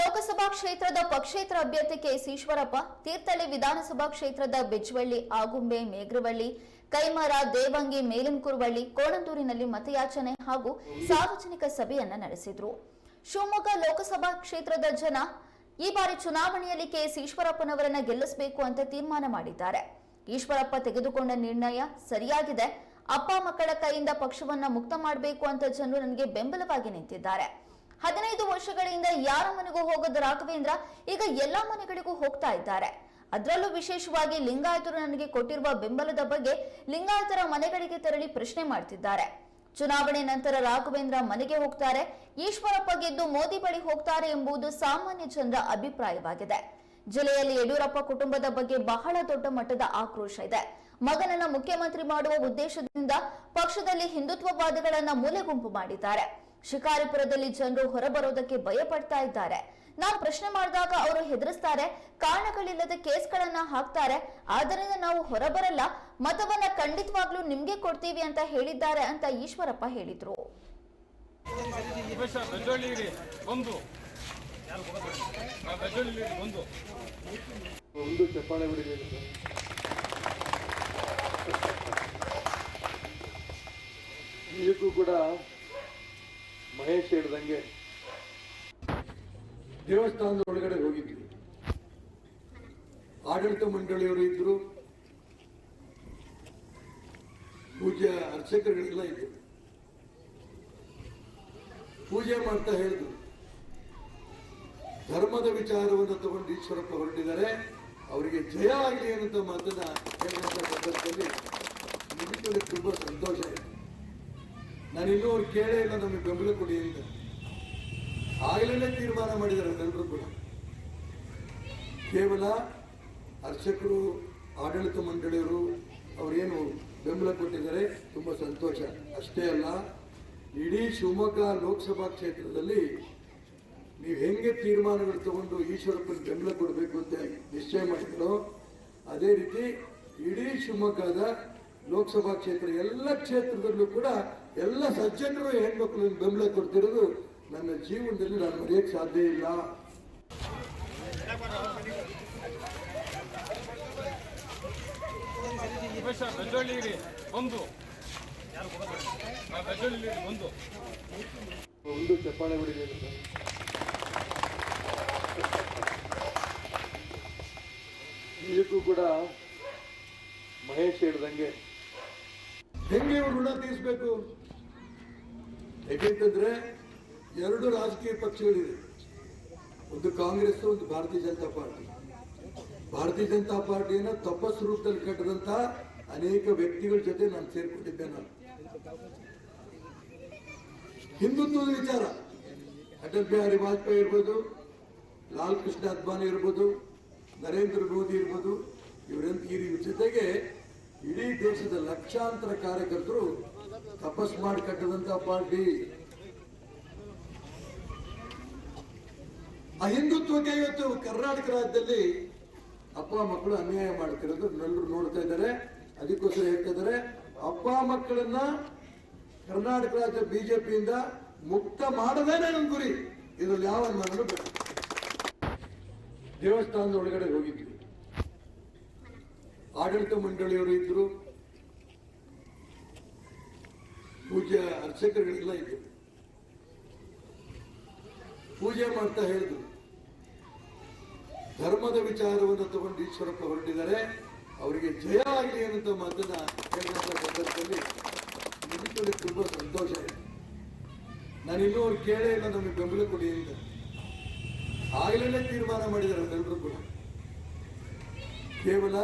ಲೋಕಸಭಾ ಕ್ಷೇತ್ರದ ಪಕ್ಷೇತರ ಅಭ್ಯರ್ಥಿ ಕೆಎಸ್ ಈಶ್ವರಪ್ಪ, ತೀರ್ಥಹಳ್ಳಿ ವಿಧಾನಸಭಾ ಕ್ಷೇತ್ರದ ಬೆಜ್ವಳ್ಳಿ ಆಗುಂಬೆ ಮೇಗ್ರವಳ್ಳಿ, ಕೈಮರ ದೇವಂಗಿ ಮೇಲಿನಕುರುವಳ್ಳಿ ಕೋಣಂದೂರಿನಲ್ಲಿ ಮತಯಾಚನೆ ಹಾಗೂ ಸಾರ್ವಜನಿಕ ಸಭೆಯನ್ನ ನಡೆಸಿದ್ರು. ಶಿವಮೊಗ್ಗ ಲೋಕಸಭಾ ಕ್ಷೇತ್ರದ ಜನ ಈ ಬಾರಿ ಚುನಾವಣೆಯಲ್ಲಿ ಕೆಎಸ್ ಈಶ್ವರಪ್ಪನವರನ್ನ ಗೆಲ್ಲಿಸಬೇಕು ಅಂತ ತೀರ್ಮಾನ ಮಾಡಿದ್ದಾರೆ. ಈಶ್ವರಪ್ಪ ತೆಗೆದುಕೊಂಡ ನಿರ್ಣಯ ಸರಿಯಾಗಿದೆ. ಅಪ್ಪ ಮಕ್ಕಳ ಕೈಯಿಂದ ಪಕ್ಷವನ್ನ ಮುಕ್ತ ಮಾಡಬೇಕು ಅಂತ ಜನರು ನನಗೆ ಬೆಂಬಲವಾಗಿ ನಿಂತಿದ್ದಾರೆ. ಹದಿನೈದು ವರ್ಷಗಳಿಂದ ಯಾರ ಮನೆಗೂ ಹೋಗದ ರಾಘವೇಂದ್ರ ಈಗ ಎಲ್ಲಾ ಮನೆಗಳಿಗೂ ಹೋಗ್ತಾ ಇದ್ದಾರೆ. ಅದರಲ್ಲೂ ವಿಶೇಷವಾಗಿ ಲಿಂಗಾಯತರು ನನಗೆ ಕೊಟ್ಟಿರುವ ಬೆಂಬಲದ ಬಗ್ಗೆ ಲಿಂಗಾಯತರ ಮನೆಗಳಿಗೆ ತೆರಳಿ ಪ್ರಶ್ನೆ ಮಾಡ್ತಿದ್ದಾರೆ. ಚುನಾವಣೆ ನಂತರ ರಾಘವೇಂದ್ರ ಮನೆಗೆ ಹೋಗ್ತಾರೆ. ಈಶ್ವರಪ್ಪ ಗೆದ್ದು ಮೋದಿ ಬಳಿ ಹೋಗ್ತಾರೆ ಎಂಬುದು ಸಾಮಾನ್ಯ ಜನರ ಅಭಿಪ್ರಾಯವಾಗಿದೆ. ಜಿಲ್ಲೆಯಲ್ಲಿ ಯಡಿಯೂರಪ್ಪ ಕುಟುಂಬದ ಬಗ್ಗೆ ಬಹಳ ದೊಡ್ಡ ಮಟ್ಟದ ಆಕ್ರೋಶ ಇದೆ. ಮಗನನ್ನ ಮುಖ್ಯಮಂತ್ರಿ ಮಾಡುವ ಉದ್ದೇಶದಿಂದ ಪಕ್ಷದಲ್ಲಿ ಹಿಂದುತ್ವವಾದಿಗಳನ್ನ ಮೂಲೆಗುಂಪು ಮಾಡಿದ್ದಾರೆ. ಶಿಕಾರಿಪುರದಲ್ಲಿ ಜನರು ಹೊರಬರೋದಕ್ಕೆ ಭಯ ಪಡ್ತಾ ಇದ್ದಾರೆ. ನಾವು ಪ್ರಶ್ನೆ ಮಾಡಿದಾಗ ಅವರು ಹೆದರಿಸ್ತಾರೆ, ಕಾರಣಗಳಿಲ್ಲದ ಕೇಸ್ಗಳನ್ನ ಹಾಕ್ತಾರೆ ಆದ್ದರಿಂದ ನಾವು ಹೊರಬರಲ್ಲ, ಮತವನ್ನ ಖಂಡಿತವಾಗ್ಲೂ ನಿಮ್ಗೆ ಕೊಡ್ತೀವಿ ಅಂತ ಹೇಳಿದ್ದಾರೆ ಅಂತ ಈಶ್ವರಪ್ಪ ಹೇಳಿದ್ರು. ಕೂಡ ಮಹೇಶ್ ಹೇಳ್ದಂಗೆ. ದೇವಸ್ಥಾನದ ಒಳಗಡೆ ಹೋಗಿದ್ವಿ. ಆಡಳಿತ ಮಂಡಳಿಯವರು ಇದ್ರು. ಪೂಜೆ ಅರ್ಚಕರುಗಳೆಲ್ಲ ಇದ್ರು. ಪೂಜೆ ಮಾಡ್ತಾ ಹೇಳಿದ್ರು. ಧರ್ಮದ ವಿಚಾರವನ್ನು ತಗೊಂಡು ಈಶ್ವರಪ್ಪ ಹೊರಟಿದ್ದಾರೆ. ಅವರಿಗೆ ಜಯ ಆಗಲಿ ಅನ್ನೋ ಮಾತನ್ನ ಹೇಳುವಂತ ಸಂದರ್ಭದಲ್ಲಿ ನಿಮಗೆ ತುಂಬಾ ಸಂತೋಷ ಇದೆ ನಾನು ಇನ್ನೂ ಅವ್ರು ಕೇಳೇ ಇಲ್ಲ, ನಮಗೆ ಬೆಂಬಲ ಕೊಡಿ ಅಂತ. ಆಗಲೇ ತೀರ್ಮಾನ ಮಾಡಿದ್ದಾರೆ ಎಲ್ಲರೂ ಕೂಡ. ಕೇವಲ ಅರ್ಚಕರು, ಆಡಳಿತ ಮಂಡಳಿಯವರು ಅವರೇನು ಬೆಂಬಲ ಕೊಟ್ಟಿದ್ದಾರೆ, ತುಂಬ ಸಂತೋಷ. ಅಷ್ಟೇ ಅಲ್ಲ, ಇಡೀ ಶಿವಮೊಗ್ಗ ಲೋಕಸಭಾ ಕ್ಷೇತ್ರದಲ್ಲಿ ನೀವು ಹೆಂಗೆ ತೀರ್ಮಾನಗಳು ತಗೊಂಡು ಈಶ್ವರಪ್ಪನ ಬೆಂಬಲ ಕೊಡಬೇಕು ಅಂತ ನಿಶ್ಚಯ ಮಾಡಿದ್ರು, ಅದೇ ರೀತಿ ಇಡೀ ಶಿವಮೊಗ್ಗದ ಲೋಕಸಭಾ ಕ್ಷೇತ್ರ ಎಲ್ಲ ಕ್ಷೇತ್ರದಲ್ಲೂ ಕೂಡ ಎಲ್ಲ ಸಜ್ಜನರು ಹೆಣ್ಮಕ್ಳು ಬೆಂಬಲ ಕೊಡ್ತಿರೋದು ನನ್ನ ಜೀವನದಲ್ಲಿ ನಾನು ಮರೆಯಕ್ಕೆ ಸಾಧ್ಯ ಇಲ್ಲ. ಒಂದು ಒಂದು ಚಪ್ಪಾಳೆ ಹೊಡಿಲಿಲ್ಲ ಇದಕ್ಕೂ ಕೂಡ ಮಹೇಶ್ ಹೇಳ್ದಂಗೆ. ಹೆಂಗೆ ಇವ್ರು ಋಣ ತೀರಿಸ್ಬೇಕು? ಯಾಕೆಂತಂದ್ರೆ ಎರಡು ರಾಜಕೀಯ ಪಕ್ಷಗಳಿವೆ. ಒಂದು ಕಾಂಗ್ರೆಸ್, ಒಂದು ಭಾರತೀಯ ಜನತಾ ಪಾರ್ಟಿ. ಭಾರತೀಯ ಜನತಾ ಪಾರ್ಟಿಯನ್ನ ತಪಸ್ ರೂಪದಲ್ಲಿ ಕಟ್ಟದಂತ ಅನೇಕ ವ್ಯಕ್ತಿಗಳ ಜೊತೆ ನಾನು ಸೇರ್ಕೊಂಡಿದ್ದೆ ನಾನು. ಹಿಂದುತ್ವದ ವಿಚಾರ. ಅಟಲ್ ಬಿಹಾರಿ ವಾಜಪೇಯಿ ಇರ್ಬೋದು, ಲಾಲ್ ಕೃಷ್ಣ ಅದ್ವಾನಿ ಇರ್ಬೋದು, ನರೇಂದ್ರ ಮೋದಿ ಇರ್ಬೋದು, ಇವರಂತ ಈ ಜೊತೆಗೆ ಇಡೀ ದೇಶದ ಲಕ್ಷಾಂತರ ಕಾರ್ಯಕರ್ತರು ತಪಸ್ ಮಾಡಿ ಕಟ್ಟದಂತ ಪಾರ್ಟಿ ಆ ಹಿಂದುತ್ವಕ್ಕೆ ಇವತ್ತು ಕರ್ನಾಟಕ ರಾಜ್ಯದಲ್ಲಿ ಅಪ್ಪ ಮಕ್ಕಳು ಅನ್ಯಾಯ ಮಾಡ್ತಿರೋದು ಎಲ್ಲರೂ ನೋಡ್ತಾ ಇದ್ದಾರೆ. ಅದಕ್ಕೋಸ್ಕರ ಹೇಳ್ತಾ ಇದ್ದಾರೆ, ಅಪ್ಪ ಮಕ್ಕಳನ್ನ ಕರ್ನಾಟಕ ರಾಜ್ಯ ಬಿಜೆಪಿಯಿಂದ ಮುಕ್ತ ಮಾಡದೇನೆ ನನ್ನ ಗುರಿ ಇದ್ರಲ್ಲಿ ಯಾವ ನಾನು ದೇವಸ್ಥಾನದ ಒಳಗಡೆ ಹೋಗಿದ್ವಿ. ಆಡಳಿತ ಮಂಡಳಿಯವರು ಇದ್ರು ಇಲ್ಲ ಇದ್ರು ಪೂಜೆ ಮಾಡ್ತಾ ಹೇಳಿದ್ರು. ಧರ್ಮದ ವಿಚಾರವನ್ನು ತಗೊಂಡು ಈಶ್ವರಪ್ಪ ಹೊರಟಿದ್ದಾರೆ. ಅವರಿಗೆ ಜಯ ಆಗಲಿ ಅನ್ನೋ ಮಾತನ್ನ ಹೇಳುವಂತ ಸಂದರ್ಭದಲ್ಲಿ ನಿಮಗೆ ತುಂಬಾ ಸಂತೋಷ ಇದೆ. ನಾನು ಇನ್ನೂ ಅವ್ರು ಕೇಳೇ ಇಲ್ಲ ನಮಗೆ ಬೆಂಬಲ ಕೊಡಿ ಅಂತ. ಆಗಲೇ ತೀರ್ಮಾನ ಮಾಡಿದ್ದಾರೆ ಅವರೆಲ್ಲರೂ ಕೂಡ. ಕೇವಲ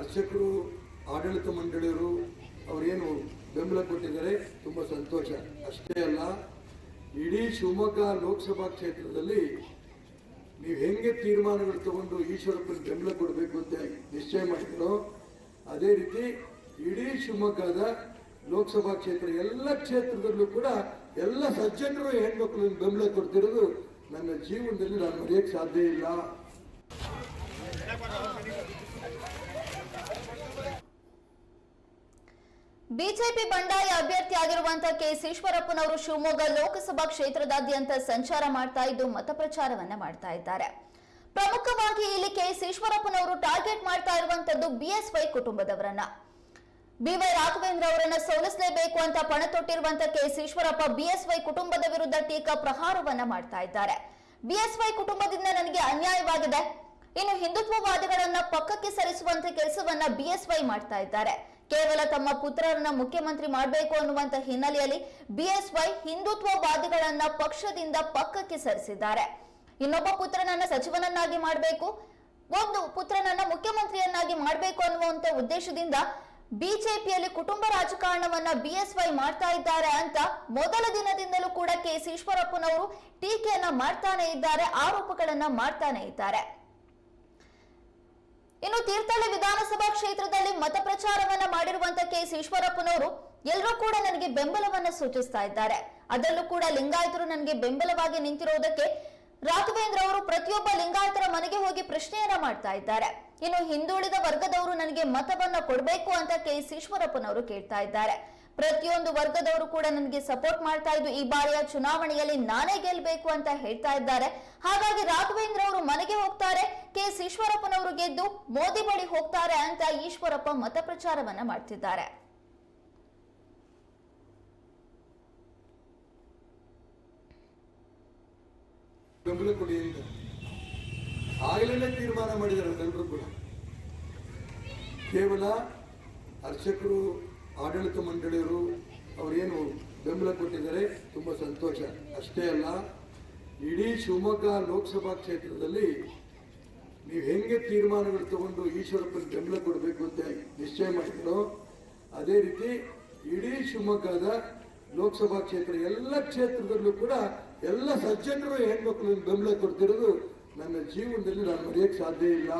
ಅರ್ಚಕರು, ಆಡಳಿತ ಮಂಡಳಿಯರು ಅವರೇನು ಬೆಂಬಲ ಕೊಟ್ಟಿದ್ದಾರೆ. ತುಂಬಾ ಸಂತೋಷ. ಅಷ್ಟೇ ಅಲ್ಲ, ಇಡೀ ಶಿವಮೊಗ್ಗ ಲೋಕಸಭಾ ಕ್ಷೇತ್ರದಲ್ಲಿ ನೀವು ಹೆಂಗೆ ತೀರ್ಮಾನಗಳು ತಗೊಂಡು ಈಶ್ವರಪ್ಪನ ಬೆಂಬಲ ಕೊಡಬೇಕು ಅಂತ ನಿಶ್ಚಯ ಮಾಡಿದ್ರು, ಅದೇ ರೀತಿ ಇಡೀ ಶಿವಮೊಗ್ಗದ ಲೋಕಸಭಾ ಕ್ಷೇತ್ರ ಎಲ್ಲ ಕ್ಷೇತ್ರದಲ್ಲೂ ಕೂಡ ಎಲ್ಲ ಸಜ್ಜನರು ಹೆಣ್ಮಕ್ಳು ಬೆಂಬಲ ಕೊಡ್ತಿರೋದು ನನ್ನ ಜೀವನದಲ್ಲಿ ನಾನು ಮರೆಯಕ್ಕೆ ಸಾಧ್ಯ ಇಲ್ಲ. ಬಿಜೆಪಿ ಬಂಡಾಯ ಅಭ್ಯರ್ಥಿಯಾಗಿರುವಂತಹ ಕೆ ಎಸ್ ಈಶ್ವರಪ್ಪನವರು ಶಿವಮೊಗ್ಗ ಲೋಕಸಭಾ ಕ್ಷೇತ್ರದಾದ್ಯಂತ ಸಂಚಾರ ಮಾಡ್ತಾ ಇದ್ದು ಮತ ಪ್ರಚಾರವನ್ನ ಮಾಡ್ತಾ ಇದ್ದಾರೆ. ಪ್ರಮುಖವಾಗಿ ಇಲ್ಲಿ ಕೆ ಎಸ್ ಈಶ್ವರಪ್ಪನವರು ಟಾರ್ಗೆಟ್ ಮಾಡ್ತಾ ಇರುವಂತದ್ದು ಬಿಎಸ್ವೈ ಕುಟುಂಬದವರನ್ನ. ಬಿವೈ ರಾಘವೇಂದ್ರ ಅವರನ್ನ ಸೋಲಿಸಲೇಬೇಕು ಅಂತ ಪಣ ತೊಟ್ಟಿರುವಂತಹ ಕೆ ಎಸ್ ಈಶ್ವರಪ್ಪ ಬಿಎಸ್ವೈ ಕುಟುಂಬದ ವಿರುದ್ಧ ಟೀಕಾ ಪ್ರಹಾರವನ್ನ ಮಾಡ್ತಾ ಇದ್ದಾರೆ. ಬಿಎಸ್ವೈ ಕುಟುಂಬದಿಂದ ನನಗೆ ಅನ್ಯಾಯವಾಗಿದೆ. ಇನ್ನು ಹಿಂದುತ್ವವಾದಿಗಳನ್ನ ಪಕ್ಕಕ್ಕೆ ಸರಿಸುವಂತ ಕೆಲಸವನ್ನ ಬಿಎಸ್ವೈ ಮಾಡ್ತಾ ಇದ್ದಾರೆ. ಕೇವಲ ತಮ್ಮ ಪುತ್ರರನ್ನ ಮುಖ್ಯಮಂತ್ರಿ ಮಾಡಬೇಕು ಅನ್ನುವಂತ ಹಿನ್ನೆಲೆಯಲ್ಲಿ ಬಿಎಸ್ವೈ ಹಿಂದುತ್ವವಾದಿಗಳನ್ನ ಪಕ್ಷದಿಂದ ಪಕ್ಕಕ್ಕೆ ಸರಿಸಿದ್ದಾರೆ. ಇನ್ನೊಬ್ಬ ಪುತ್ರನನ್ನ ಸಚಿವನನ್ನಾಗಿ ಮಾಡಬೇಕು, ಒಂದು ಪುತ್ರನನ್ನ ಮುಖ್ಯಮಂತ್ರಿಯನ್ನಾಗಿ ಮಾಡಬೇಕು ಅನ್ನುವಂತ ಉದ್ದೇಶದಿಂದ ಬಿಜೆಪಿಯಲ್ಲಿ ಕುಟುಂಬ ರಾಜಕಾರಣವನ್ನ ಬಿಎಸ್ವೈ ಮಾಡ್ತಾ ಇದ್ದಾರೆ ಅಂತ ಮೊದಲ ದಿನದಿಂದಲೂ ಕೂಡ ಕೆ ಎಸ್ ಈಶ್ವರಪ್ಪನವರು ಟೀಕೆಯನ್ನ ಮಾಡ್ತಾನೆ ಇದ್ದಾರೆ, ಆರೋಪಗಳನ್ನ ಮಾಡ್ತಾನೆ ಇದ್ದಾರೆ. ಇನ್ನು ತೀರ್ಥಹಳ್ಳಿ ವಿಧಾನಸಭಾ ಕ್ಷೇತ್ರದಲ್ಲಿ ಮತ ಪ್ರಚಾರವನ್ನ ಮಾಡಿರುವಂತ ಕೆ ಎಸ್ ಈಶ್ವರಪ್ಪನವರು ಎಲ್ಲರೂ ಕೂಡ ನನಗೆ ಬೆಂಬಲವನ್ನ ಸೂಚಿಸ್ತಾ ಇದ್ದಾರೆ. ಅದರಲ್ಲೂ ಕೂಡ ಲಿಂಗಾಯತರು ನನಗೆ ಬೆಂಬಲವಾಗಿ ನಿಂತಿರುವುದಕ್ಕೆ ರಾಘವೇಂದ್ರ ಅವರು ಪ್ರತಿಯೊಬ್ಬ ಲಿಂಗಾಯತರ ಮನೆಗೆ ಹೋಗಿ ಪ್ರಶ್ನೆಯನ್ನ ಮಾಡ್ತಾ ಇದ್ದಾರೆ. ಇನ್ನು ಹಿಂದುಳಿದ ವರ್ಗದವರು ನನಗೆ ಮತವನ್ನ ಕೊಡಬೇಕು ಅಂತ ಕೆ ಎಸ್ ಈಶ್ವರಪ್ಪನವರು ಕೇಳ್ತಾ ಇದ್ದಾರೆ. ಪ್ರತಿಯೊಂದು ವರ್ಗದವರು ಕೂಡ ನನಗೆ ಸಪೋರ್ಟ್ ಮಾಡ್ತಾ ಇದ್ದು, ಈ ಬಾರಿಯ ಚುನಾವಣೆಯಲ್ಲಿ ನಾನೇ ಗೆಲ್ಲಬೇಕು ಅಂತ ಹೇಳ್ತಾ ಇದ್ದಾರೆ. ಹಾಗಾಗಿ ರಾಘವೇಂದ್ರ ಅವರು ಮನೆಗೆ ಹೋಗ್ತಾರೆ, ಕೆ ಎಸ್ ಈಶ್ವರಪ್ಪನವರು ಗೆದ್ದು ಮೋದಿ ಬಳಿ ಹೋಗ್ತಾರೆ ಅಂತ ಈಶ್ವರಪ್ಪ ಮತ ಪ್ರಚಾರವನ್ನ ಮಾಡ್ತಿದ್ದಾರೆ. ಬೆಂಬಲ ಕೊಡಿ ಅಂತ. ಕೇವಲ ಅರ್ಚಕರು ಆಡಳಿತ ಮಂಡಳಿಯರು ಅವರೇನು ಬೆಂಬಲ ಕೊಟ್ಟಿದ್ದಾರೆ, ತುಂಬ ಸಂತೋಷ. ಅಷ್ಟೇ ಅಲ್ಲ, ಇಡೀ ಶಿವಮೊಗ್ಗ ಲೋಕಸಭಾ ಕ್ಷೇತ್ರದಲ್ಲಿ ನೀವು ಹೆಂಗೆ ತೀರ್ಮಾನಗಳು ತಗೊಂಡು ಈಶ್ವರಪ್ಪನ ಬೆಂಬಲ ಕೊಡಬೇಕು ಅಂತ ನಿಶ್ಚಯ ಮಾಡಿದ್ರು, ಅದೇ ರೀತಿ ಇಡೀ ಶಿವಮೊಗ್ಗದ ಲೋಕಸಭಾ ಕ್ಷೇತ್ರ ಎಲ್ಲ ಕ್ಷೇತ್ರದಲ್ಲೂ ಕೂಡ ಎಲ್ಲ ಸಜ್ಜನರು ಹೆಣ್ಮಕ್ಳು ಬೆಂಬಲ ಕೊಡ್ತಿರೋದು ನನ್ನ ಜೀವನದಲ್ಲಿ ನಾನು ಮರೆಯಕ್ಕೆ ಸಾಧ್ಯ ಇಲ್ಲ.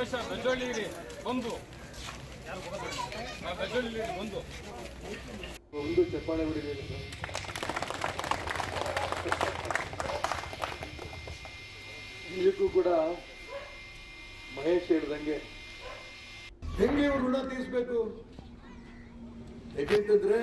ಉಮೇಶ ಬೆಜ್ಜೊಳ್ಳಿ ಇರಿ. ಒಂದು ಬೆಜ್ಜೊಳ್ಳಿ ಇರಿ ಒಂದು ಒಂದು ಚಪ್ಪಾಳೆ ಹೊಡಿಬೇಕು ಸರ್. ಇದಕ್ಕೂ ಕೂಡ ಮಹೇಶ್ ಹೇಳ್ದಂಗೆ. ಹೆಂಗೆ ಇವ್ರು ಋಣ ತೀರಿಸ್ಬೇಕು? ಯಾಕೆಂತಂದ್ರೆ